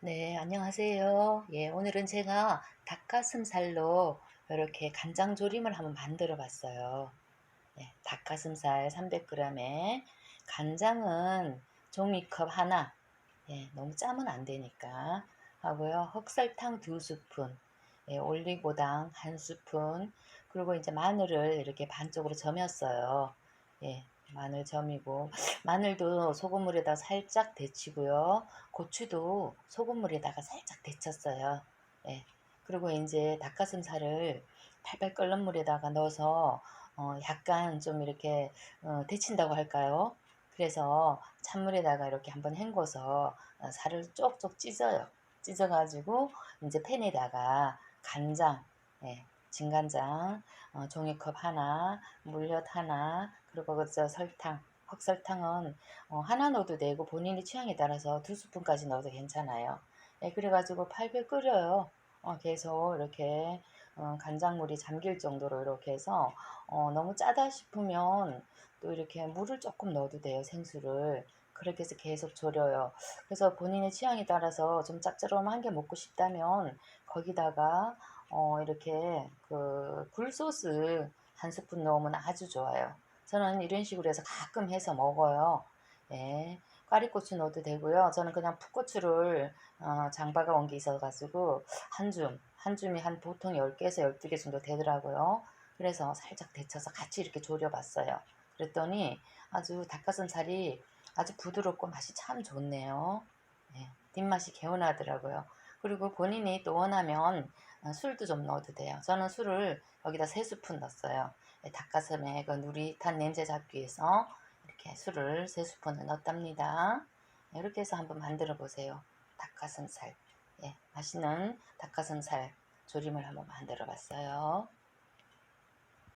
네, 안녕하세요. 예, 오늘은 제가 닭가슴살로 이렇게 간장 조림을 한번 만들어 봤어요. 예, 닭가슴살 300g에 간장은 종이컵 하나, 예, 너무 짜면 안 되니까 하고요. 흑설탕 두 스푼, 예, 올리고당 한 스푼, 그리고 이제 마늘을 이렇게 반쪽으로 점였어요. 예, 마늘 점이고 마늘도 소금물에다 살짝 데치고요. 고추도 소금물에다가 살짝 데쳤어요. 예. 그리고 이제 닭가슴살을 팔팔 끓는 물에다가 넣어서 어 약간 좀 이렇게 어 데친다고 할까요? 그래서 찬물에다가 이렇게 한번 헹궈서 어 살을 쪽쪽 찢어요. 찢어 가지고 인제 팬에다가 간장 예 진간장 어 종이컵 하나, 물엿 하나, 그리고 그저 설탕, 흑설탕은 어 하나 넣어도 되고 본인의 취향에 따라서 두 스푼까지 넣어도 괜찮아요. 예 그래 가지고 팔팔 끓여요. 어 계속 이렇게 어 간장물이 잠길 정도로 이렇게 해서 어 너무 짜다 싶으면 또 이렇게 물을 쪼끔 넣어도 돼요, 생수를. 그렇게 해서 계속 졸여요. 그래서 본인의 취향에 따라서 좀 짭조름한 게 먹고 싶다면 거기다가 어 이렇게 그 굴소스 한 스푼 넣으면 아주 좋아요. 저는 이런 식으로 해서 가끔 해서 먹어요. 예. 꽈리고추 넣어도 되고요. 저는 그냥 풋고추를 어 장바가 온 게 있어 가지고 한 줌, 한 줌이 한 보통 10개에서 12개 정도 되더라고요. 그래서 살짝 데쳐서 같이 이렇게 졸여 봤어요. 그랬더니 아주 닭가슴살이 아주 부드럽고 맛이 참 좋네요. 예. 뒷맛이 개운하더라고요. 그리고 본인이 또 원하면 어 술도 좀 넣어도 돼요. 저는 술을 여기다 3 스푼 넣었어요. 예 닭가슴에 그 누릿한 냄새 잡기 위해서 이렇게 술을 3 스푼을 넣었답니다. 이렇게 해서 한번 만들어 보세요. 닭가슴살. 예 맛있는 닭가슴살 조림을 한번 만들어 봤어요.